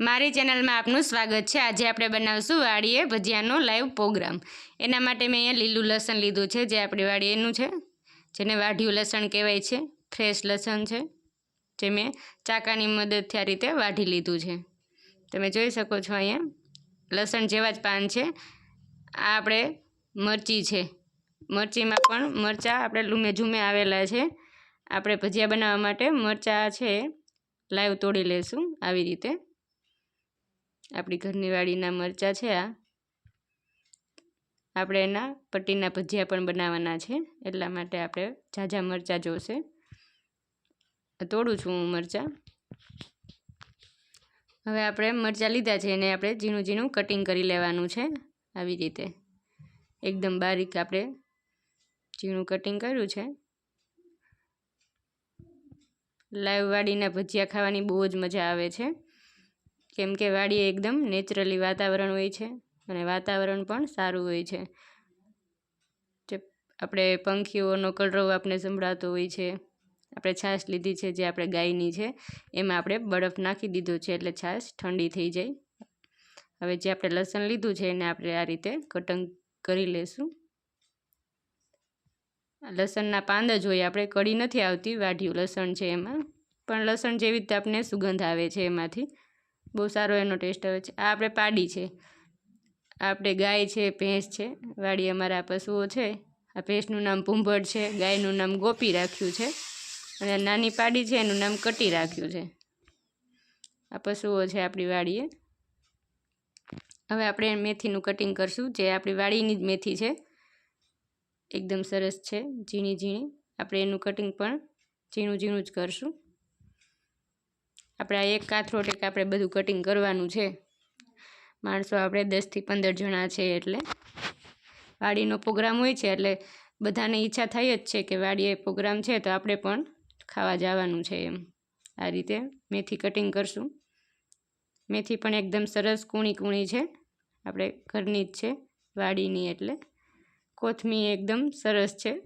મારી ચેનલમાં આપનું સ્વાગત છે. આજે આપણે બનાવશું વાડીએ ભજીયાનો લાઈવ પ્રોગ્રામ. એના માટે મેં અહીંયા લીલું લસણ લીધું છે, જે આપણી વાડીએનું છે, જેને વાઢિયું લસણ કહેવાય છે, ફ્રેશ લસણ છે, જે મેં ચાકાની મદદથી આ રીતે વાઢી લીધું છે. તમે જોઈ શકો છો અહીંયા, લસણ જેવા જ પાન છે. આ આપણે મરચી છે. મરચીમાં પણ મરચાં આપણે લૂમે ઝૂમે આવેલા છે. આપણે ભજીયા બનાવવા માટે મરચાં છે, લાઈવ તોડી લેશું આવી રીતે. આપણી ઘરની વાડીના મરચાં છે આ. આપણે એના પટ્ટીના ભજીયા પણ બનાવવાના છે, એટલા માટે આપણે ઝાઝા મરચાં જોશે. તોડું છું હું મરચાં. હવે આપણે મરચાં લીધા છે, એને આપણે ઝીણું ઝીણું કટિંગ કરી લેવાનું છે, આવી રીતે. એકદમ બારીક આપણે ઝીણું કટિંગ કર્યું છે. લાઈવ વાડીના ભજીયા ખાવાની બહુ જ મજા આવે છે. કેમ કે વાડીએ એકદમ નેચરલી વાતાવરણ હોય છે અને વાતાવરણ પણ સારું હોય છે. જે આપણે પંખીઓનો કલરવ આપણે સંભળાતો હોય છે. આપણે છાશ લીધી છે જે આપણે ગાયની છે, એમાં આપણે બરફ નાખી દીધો છે એટલે છાશ ઠંડી થઈ જાય. હવે જે આપણે લસણ લીધું છે એને આપણે આ રીતે કટંગ કરી લેશું. લસણના પાંદ જ હોય, આપણે કડી નથી આવતી, વાઢ્યું લસણ છે એમાં. પણ લસણ જેવી રીતે આપણે સુગંધ આવે છે એમાંથી. બહુ સારો એનો ટેસ્ટ આવે છે. આ આપણે પાડી છે. આપણે ગાય છે, ભેંસ છે. વાડી અમારા પશુઓ છે. આ ભેંસનું નામ ભૂંભળ છે. ગાયનું નામ ગોપી રાખ્યું છે. અને નાની પાડી છે, એનું નામ કટી રાખ્યું છે. આ પશુઓ છે આપણી વાડીએ. હવે આપણે મેથીનું કટિંગ કરશું. જે આપણી વાડીની જ મેથી છે. એકદમ સરસ છે ઝીણી ઝીણી આપણે એનું કટિંગ પણ ઝીણું ઝીણું જ કરશું. આપણે આ એક કાથરોટ એક આપણે બધું કટિંગ કરવાનું છે. માણસો આપણે દસથી પંદર જણા છે એટલે વાડીનો પ્રોગ્રામ હોય છે એટલે બધાને ઈચ્છા થઈ જ છે કે વાડીએ પ્રોગ્રામ છે તો આપણે પણ ખાવા જવાનું છે એમ. આ રીતે મેથી કટિંગ કરશું. મેથી પણ એકદમ સરસ કૂણી કૂણી છે. આપણે ઘરની જ છે વાડીની એટલે કોથમી એકદમ સરસ છે.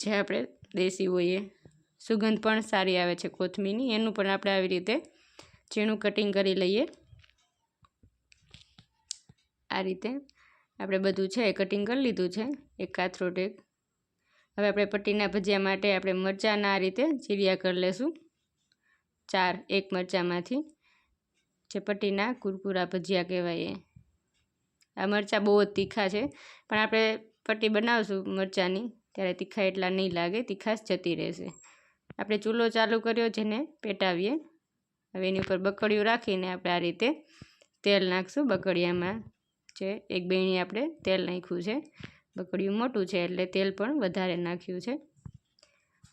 જે આપણે દેશી હોઈએ. સુગંધ પણ સારી આવે છે કોથમીરની. એનું પણ આપણે આવી રીતે ઝીણું કટિંગ કરી લઈએ. આ રીતે આપણે બધું છે કટિંગ કરી લીધું છે. એક કાથરોટ એક હવે આપણે પટ્ટીના ભજીયા માટે આપણે મરચાંના આ રીતે ચીરિયા કરી લેશું. ચાર એક મરચાંમાંથી. જે પટ્ટીના કુરકુરા ભજીયા કહેવાય આ મરચાં બહુ જ તીખા છે. પણ આપણે પટ્ટી બનાવશું મરચાંની. ત્યારે તીખા એટલા નહીં લાગે, તીખાશ જતી રહેશે. આપણે ચૂલો ચાલુ કર્યો જેને પેટાવીએ. હવે એની ઉપર બકડીયું રાખીને આપણે આ રીતે તેલ નાખશું. બકડિયામાં જે એક બેણી આપણે તેલ નાખ્યું છે. બકડિયું મોટું છે એટલે તેલ પણ વધારે નાખ્યું છે.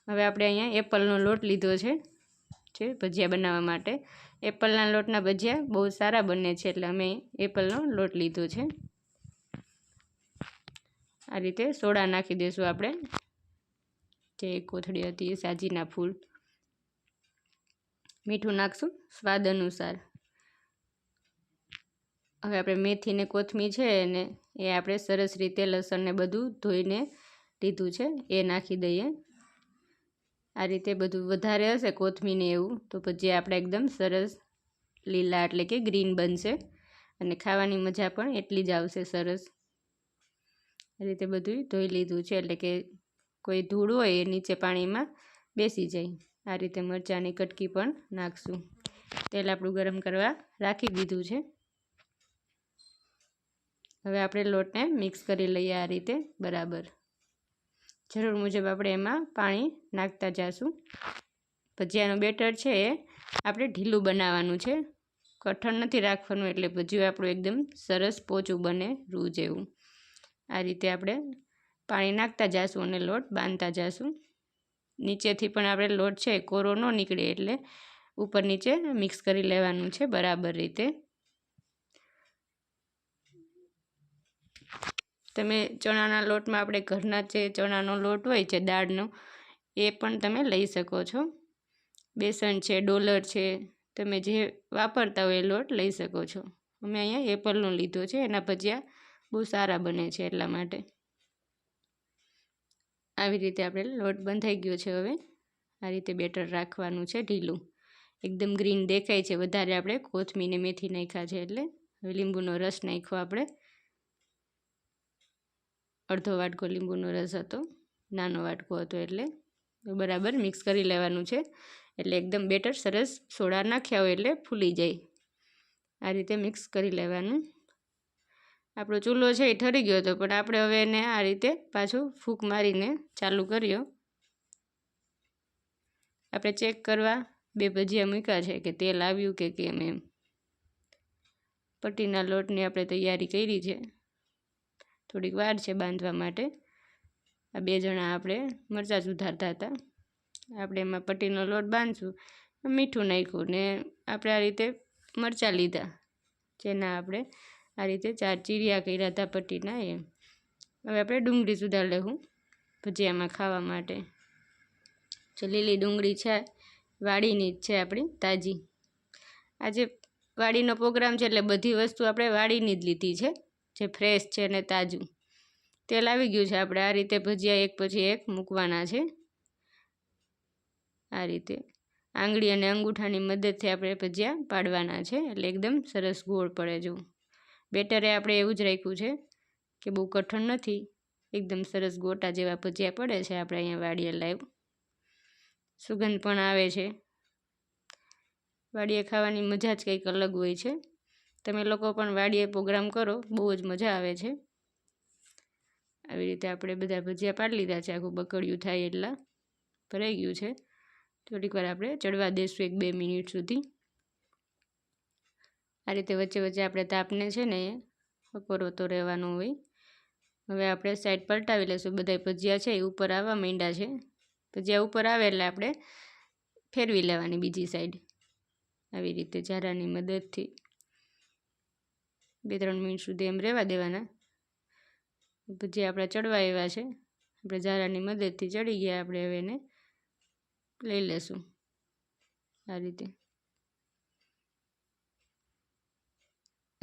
હવે આપણે અહીંયા એપલનો લોટ લીધો છે, જે ભજીયા બનાવવા માટે. એપલના લોટના ભજીયા બહુ સારા બને છે એટલે અમે એપલનો લોટ લીધો છે. આ રીતે સોડા નાખી દઈશું આપણે. જે કોથળી હતી સાજીના ફૂલ. મીઠું નાખશું સ્વાદ અનુસાર. હવે આપણે મેથી ને કોથમી છે ને એ આપણે સરસ રીતે લસણને બધું ધોઈને લીધું છે, એ નાખી દઈએ. આ રીતે બધું વધારે હશે કોથમીને એવું, તો પછી આપણે એકદમ સરસ લીલા એટલે કે ગ્રીન બનશે અને ખાવાની મજા પણ એટલી જ આવશે સરસ. આ રીતે બધું ધોઈ લીધું છે એટલે કે કોઈ ધૂળ હોય એ નીચે પાણીમાં બેસી જાય. આ રીતે મરચાંની કટકી પણ નાખશું. તેલ આપણું ગરમ કરવા રાખી દીધું છે. હવે આપણે લોટને મિક્સ કરી લઈએ આ રીતે બરાબર. જરૂર મુજબ આપણે એમાં પાણી નાખતા જઈશું ભજીયાનું બેટર છે એ આપણે ઢીલું બનાવવાનું છે. કઠણ નથી રાખવાનું એટલે ભજીયું આપણું એકદમ સરસ પોચું બને રૂ જેવું. આ રીતે આપણે પાણી નાખતા જઈશું અને લોટ બાંધતા જઈશું નીચેથી પણ આપણે લોટ છે કોરો ન નીકળે એટલે ઉપર નીચે મિક્સ કરી લેવાનું છે બરાબર રીતે. તમે ચણાના લોટમાં આપણે ઘરના જે ચણાનો લોટ હોય છે દાળનો, એ પણ તમે લઈ શકો છો. બેસન છે, ડોલર છે, તમે જે વાપરતા હોય એ લોટ લઈ શકો છો. અમે અહીંયા એપલનો લીધો છે, એના ભજીયા બહુ સારા બને છે એટલા માટે. આવી રીતે આપણે લોટ બંધાઈ ગયો છે હવે. આ રીતે બેટર રાખવાનું છે ઢીલું. એકદમ ગ્રીન દેખાય છે વધારે આપણે કોથમીને મેથી નાખ્યા છે એટલે. હવે લીંબુનો રસ નાખ્યો આપણે. અડધો વાટકો લીંબુનો રસ હતો, નાનો વાટકો હતો એટલે. બરાબર મિક્સ કરી લેવાનું છે. એટલે એકદમ બેટર સરસ સોડા નાખ્યા હોય એટલે ફૂલી જાય. આ રીતે મિક્સ કરી લેવાનું. આપણો ચૂલો છે એ ઠરી ગયો હતો, પણ આપણે હવે એને આ રીતે પાછું ફૂંક મારીને ચાલુ કર્યો. આપણે ચેક કરવા બે ભજીયા મૂક્યા છે કે તેલ આવ્યું કે કેમ એમ. પટ્ટીના લોટની આપણે તૈયારી કરી છે. થોડીક વાર છે બાંધવા માટે. આ બે જણા આપણે મરચાં સુધારતા હતા. આપણે એમાં પટ્ટીનો લોટ બાંધશું, મીઠું નાખ્યું ને આપણે આ રીતે મરચાં લીધા, જેના આપણે આ રીતે ચાર ચીરિયા કર્યા હતા પટ્ટીના એમ હવે આપણે ડુંગળી સુધાર લેવું ભજીયામાં ખાવા માટે. જે લીલી ડુંગળી છે, વાડીની જ છે આપણી, તાજી. આજે વાડીનો પ્રોગ્રામ છે એટલે બધી વસ્તુ આપણે વાડીની જ લીધી છે, જે ફ્રેશ છે ને તાજું. તેલ આવી ગયું છે આપણે, આ રીતે ભજીયા એક પછી એક મૂકવાના છે. આ રીતે આંગળી અને અંગૂઠાની મદદથી આપણે ભજીયા પાડવાના છે, એટલે એકદમ સરસ ગોળ પડે જો. બેટરે આપણે એવું જ રાખ્યું છે કે બહુ કઠણ નથી, એકદમ સરસ ગોટા જેવા ભજીયા પડે છે આપણે અહીંયા વાડીએ લાઈવ સુગંધ પણ આવે છે. વાડીએ ખાવાની મજા જ કંઈક અલગ હોય છે. તમે લોકો પણ વાડીએ પ્રોગ્રામ કરો, બહુ જ મજા આવે છે. આવી રીતે આપણે બધા ભજીયા પાડી લીધા છે, આખું બકડિયું થાય એટલા. ભરાઈ ગયું છે. થોડીક વાર આપણે ચડવા દઈશું એક બે મિનિટ સુધી. આ રીતે વચ્ચે વચ્ચે આપણે તાપને છે ને પરોતો રહેવાનો હોય. હવે આપણે સાઈડ પલટાવી લઈશું. બધા ભજીયા છે એ ઉપર આવવા માંડ્યા છે. ભજીયા ઉપર આવે એટલે આપણે ફેરવી લેવાની બીજી સાઈડ આવી રીતે ઝારાની મદદથી. બે ત્રણ મિનિટ સુધી એમ રહેવા દેવાના. ભજીયા આપણા ચડવા એવા છે. આપણે ઝારાની મદદથી ચડી ગયા. આપણે હવે એને લઈ લેશું. આ રીતે.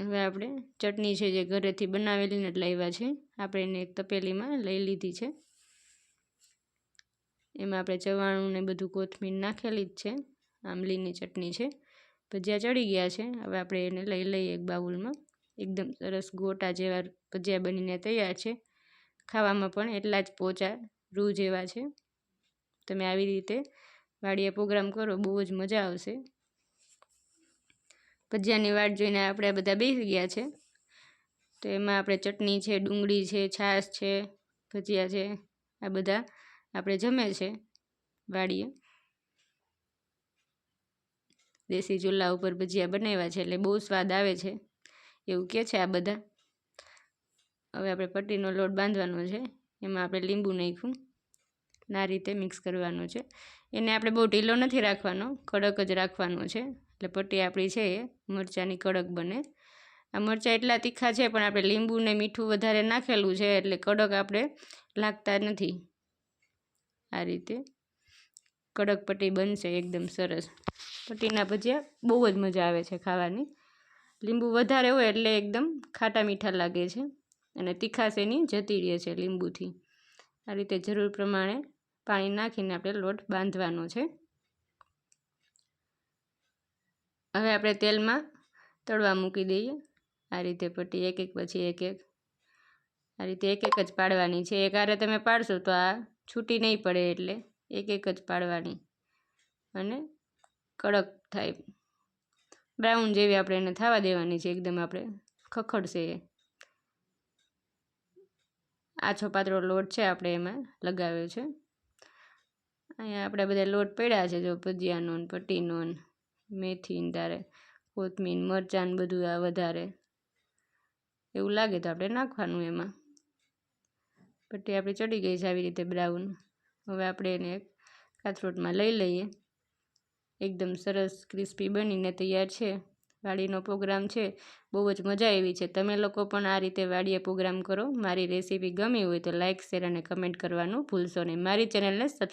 હવે આપણે ચટણી છે જે ઘરેથી બનાવેલીને જ લાવ્યા છે. આપણે એને એક તપેલીમાં લઈ લીધી છે. એમાં આપણે ચવાણું ને બધું કોથમીર નાખેલી જ છે. આંબલીની ચટણી છે. ભજીયા ચડી ગયા છે. હવે આપણે એને લઈ લઈએ એક બાઉલમાં. એકદમ સરસ ગોટા જેવા ભજીયા બનીને તૈયાર છે. ખાવામાં પણ એટલા જ પોચા રૂ જેવા છે. તમે આવી રીતે વાડીએ પ્રોગ્રામ કરો, બહુ જ મજા આવશે. ભજીયાની વાટ જોઈને આપણે બધા બેસી ગયા છે. તો એમાં આપણે ચટણી છે, ડુંગળી છે, છાશ છે, ભજીયા છે, આ બધા આપણે જમે છે વાડીએ દેશી ચૂલા ઉપર ભજીયા બનાવ્યા છે એટલે બહુ સ્વાદ આવે છે. એવું કહે છે આ બધા? હવે આપણે પટ્ટીનો લોટ બાંધવાનો છે, એમાં આપણે લીંબુ નાખ્યું. ના રીતે મિક્સ કરવાનું છે. એને આપણે બહુ ઢીલો નથી રાખવાનો, કડક જ રાખવાનો છે. એટલે પટ્ટી આપણી છે એ, મરચાંની કડક બને. આ મરચાં એટલા તીખા છે, પણ આપણે લીંબુ ને મીઠું વધારે નાખેલું છે, એટલે કડક આપણે લાગતા નથી. આ રીતે કડક પટ્ટી બનશે એકદમ સરસ. પટ્ટીના ભજીયા બહુ જ મજા આવે છે ખાવાની. લીંબુ વધારે હોય એટલે એકદમ ખાટા મીઠા લાગે છે અને તીખાશ એની જતી રહે છે લીંબુથી. આ રીતે જરૂર પ્રમાણે પાણી નાખીને આપણે લોટ બાંધવાનો છે. હવે આપણે તેલમાં તળવા મૂકી દઈએ. આ રીતે પટ્ટી એક એક પછી એક એક. આ રીતે એક એક જ પાડવાની છે. એક આરે તમે પાડશો તો આ છૂટી નહીં પડે એટલે એક એક જ પાડવાની. અને કડક થાય. બ્રાઉન જેવી આપણે એને થવા દેવાની છે. એકદમ આપણે ખખડશે એ. આછો પાતળો લોટ છે આપણે એમાં લગાવ્યો છે. અહીંયા આપણે બધા લોટ પડ્યા છે, જો ભજીયાનો પટ્ટીનો મેથી તારે, કોથમીર, મરચાં બધું આ વધારે. એવું લાગે તો આપણે નાખવાનું એમાં. પટ્ટી આપણી ચડી ગઈ છે આવી રીતે બ્રાઉન. હવે આપણે એને કાથરોટમાં લઈ લઈએ. એકદમ સરસ ક્રિસ્પી બનીને તૈયાર છે. વાડીનો પ્રોગ્રામ છે. બહુ જ મજા આવી છે. તમે લોકો પણ આ રીતે વાડીએ પ્રોગ્રામ કરો. મારી રેસીપી ગમી હોય તો લાઇક શેર અને કમેન્ટ કરવાનું ભૂલશો નહીં. મારી ચેનલને સબસ્ક્રાઈબ